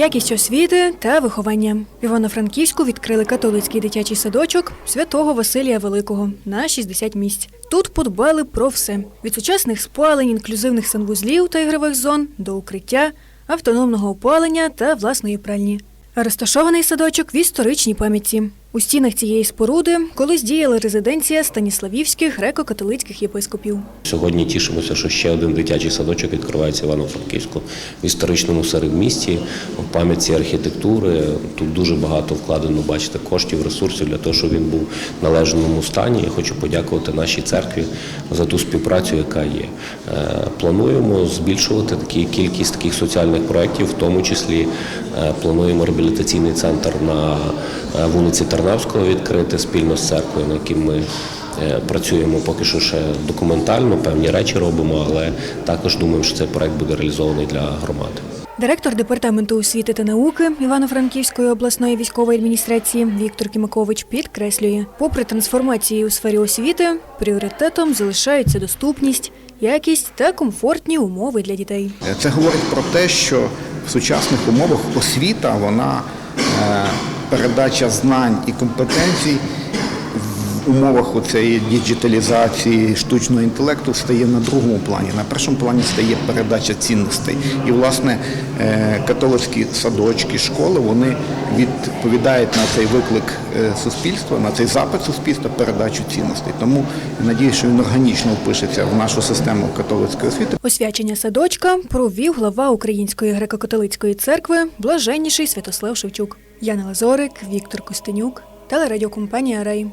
якість освіти та виховання. В Івано-Франківську відкрили католицький дитячий садочок святого Василія Великого на 60 місць. Тут подбали про все: від сучасних спалень, інклюзивних санвузлів та ігрових зон до укриття, автономного опалення та власної пральні. Розташований садочок в історичній пам'ятці. У стінах цієї споруди колись діяла резиденція станіславівських греко-католицьких єпископів. Сьогодні тішимося, що ще один дитячий садочок відкривається Івано-Франківську в історичному середмісті, в пам'ятці архітектури. Тут дуже багато вкладено, бачите, коштів, ресурсів для того, щоб він був в належному стані. Я хочу подякувати нашій церкві за ту співпрацю, яка є. Е, Плануємо збільшувати такі кількість таких соціальних проєктів, в тому числі е, плануємо реабілітаційний центр на е, вулиці Тарнавського відкрити спільно з церквою, на яким ми Е, Працюємо поки що ще документально, певні речі робимо, але також думаємо, що цей проект буде реалізований для громади. Директор департаменту освіти та науки Івано-Франківської обласної військової адміністрації Віктор Кімакович підкреслює, попри трансформації у сфері освіти, пріоритетом залишаються доступність, якість та комфортні умови для дітей. Це говорить про те, що в сучасних умовах освіта, вона е, передача знань і компетенцій умовах оцеї діджиталізації штучного інтелекту стає на другому плані. На першому плані стає передача цінностей. І, власне, е, католицькі садочки, школи вони відповідають на цей виклик е, суспільства, на цей запит суспільства передачу цінностей. Тому я надію, що він органічно впишеться в нашу систему католицької освіти. Освячення садочка провів глава Української греко-католицької церкви блаженніший Святослав Шевчук. Яна Лазорик, Віктор Костенюк, телерадіокомпанія Рей.